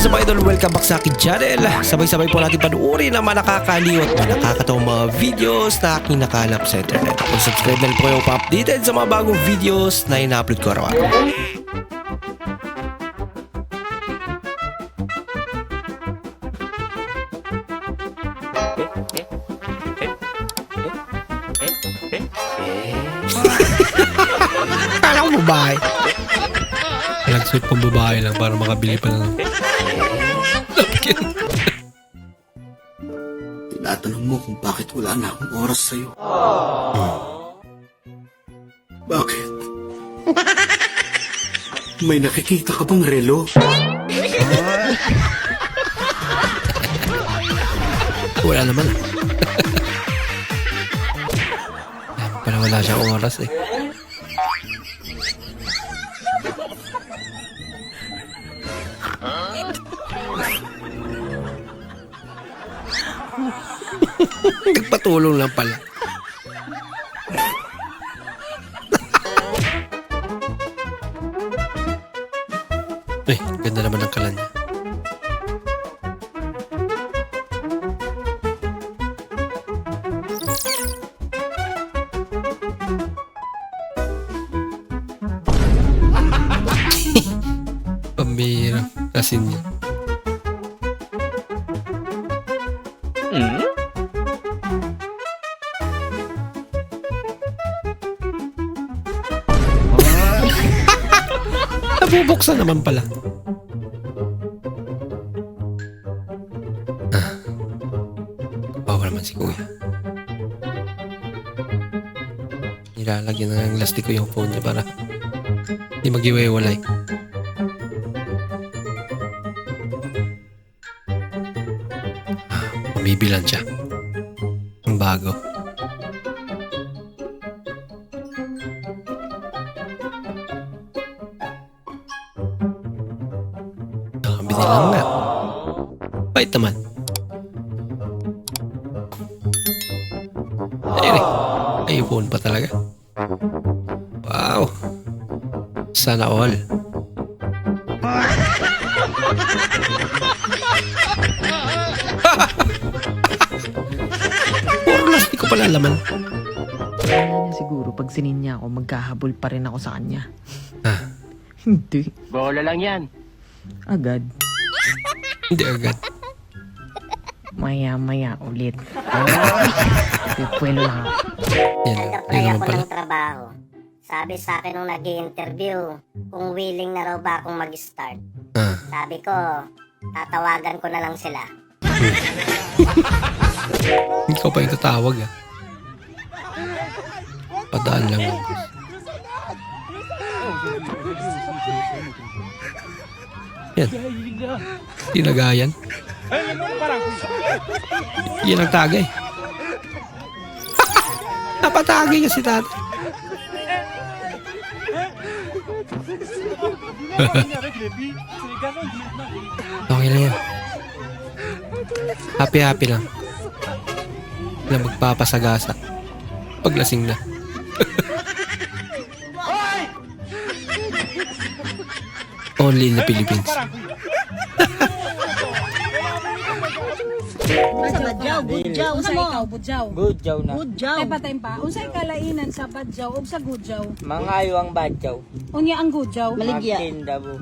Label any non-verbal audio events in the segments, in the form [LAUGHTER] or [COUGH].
is up idol? Welcome back sa akin channel. Sabay-sabay po natin panuorin ang mga nakakaliw at nakakatawang mga videos na aking nakalap sa internet. Kung subscribe na po kayo pa-updated sa mga bagong videos na ina-upload ko araw-araw. Kala ko babae. Nag-sweet pang babae lang para makabili pa ng napkin. Tinatanong mo kung bakit wala na akong oras sa'yo. Bakit? May nakikita ka bang relo? Wala naman. Pala wala siyang oras eh. Nagpatulong lang pala. Uy, ganda naman ng kalan niya. [LAUGHS] Pambira. Asin niya. Nabubuksan naman pala. Ah. Bawa naman si kuya. Nilalagyan na ng lastiko yung phone niya para hindi mag-iwalay. Ah, Mabibilan siya. Ang bago. Nakabili lang nga. Bait naman. Ayun eh. iPhone pa talaga. Wow. Sana all. Puro lastiko pala laman. Kaya niya siguro pag sinin niya ako, magkahabol pa rin ako sa kanya. Ah, Hindi. Bola lang yan. Agad. Hindi agad. Maya-maya ulit. Pipuelo lang. Yan, yan Nag-apply ako pala. ng trabaho. Sabi sa akin nung nag interview kung willing na raw ba akong mag-start. Ah, Sabi ko, tatawagan ko na lang sila. ikaw pa yung tatawag ah. Padaan lang. [LAUGHS] Yan. Tinagayan. Yan ang tagay. [LAUGHS] Napatagay niya si tatay. [LAUGHS] okay lang yan. Happy-happy lang. Na magpapasagasa. Paglasing na. [LAUGHS] Only in the Philippines. Sa badyaw, budyaw, Unsa mo? ikaw budyaw? Budyaw na. Budyaw. Ay patay pa. Unsay kalainan sa badyaw ug sa gudyaw? Mangayo ang badyaw. Unya ang gudyaw. Maligya. Magtinda po.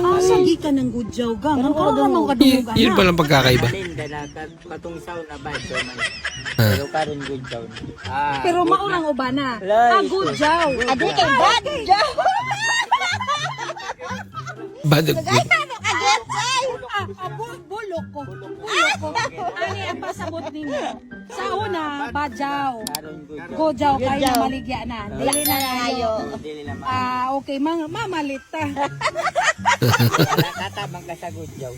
Ah, sagi ka ng gudyaw gang. Ang mo Y- kadungog yun palang pagkakaiba. Malinda na kat- katungsaw na badyaw man. Ah. Pero karon budyaw na. Ah, Pero good maurang ubana. Ang gudyaw. Adi kay badyaw. Badog. Ah, ah, bul- bulok ko. Bulok ko. Ani ang pasabot ninyo. Sa una, badyaw. Gudyaw kayo na maligya na. Dili na kayo. Dili naman. Ah, okay, mang mamalit ta. Nakatabang ka sa budyaw.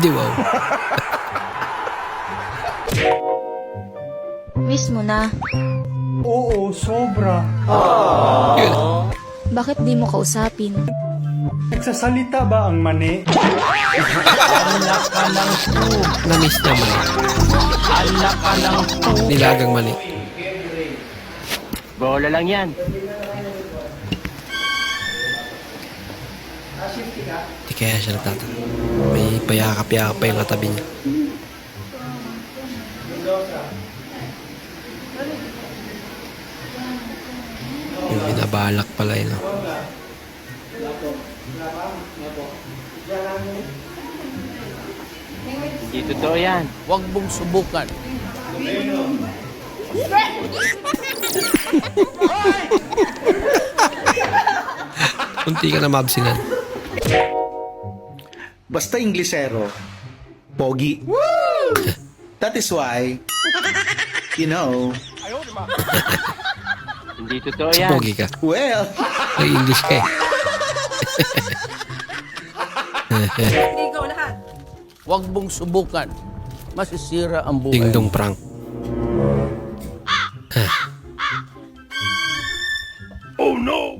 Di wow. [LAUGHS] Miss mo na. Oo, sobra. Bakit di mo kausapin? Nagsasalita ba ang mani? Namiss niya mali. Nilagang mali. Bola lang yan. Di kaya siya nagtataka. May payakap-yakap pa yung katabi niya. Yung binabalak pala yun. oh. Hindi totoo yan. Huwag mong subukan. [LAUGHS] Kunti ka na mabsinan. Basta Inglesero, pogi. That is why, you know, Hindi totoo yan. Pogi ka. well, Ay, English ka eh. Huwag mong subukan. Masisira ang buhay. Ding dong prank. Pato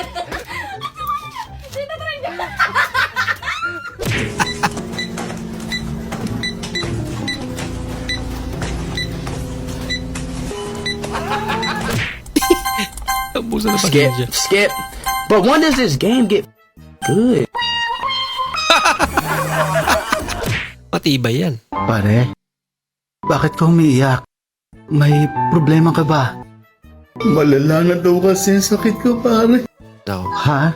Abuso na pasensya. skip. But when does this game get good? Matibay yan. Pare, bakit ka umiiyak? May problema ka ba? Malala na daw kasi ang sakit ko, pare. Ako. Ha?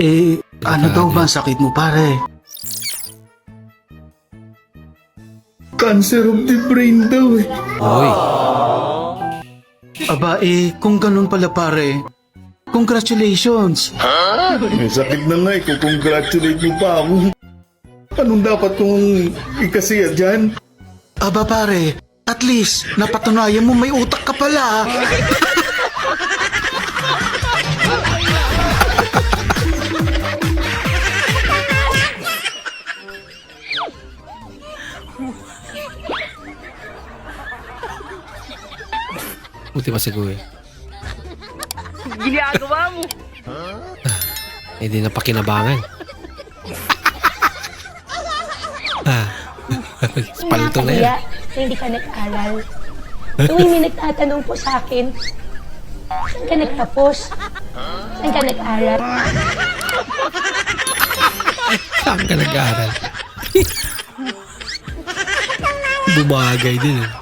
Eh, ano daw ba ang sakit mo, pare? Cancer of the brain daw eh. Uy, Aba eh, kung ganun pala pare, congratulations! May sakit na nga eh, congratulate mo pa ako. Anong dapat kong ikasiya dyan? Aba pare, at least napatunayan mo may utak ka pala. buti pa siguro. Ginagawa mo. Eh, di na pakinabangan. [LAUGHS] ah. Palto na yan. Kaya, hindi ka nag-aral. Tuwing may nagtatanong po sa akin, saan ka nagtapos? Saan ka nag-aral? Saan ka nag-aaral? [LAUGHS] Bumagay din eh.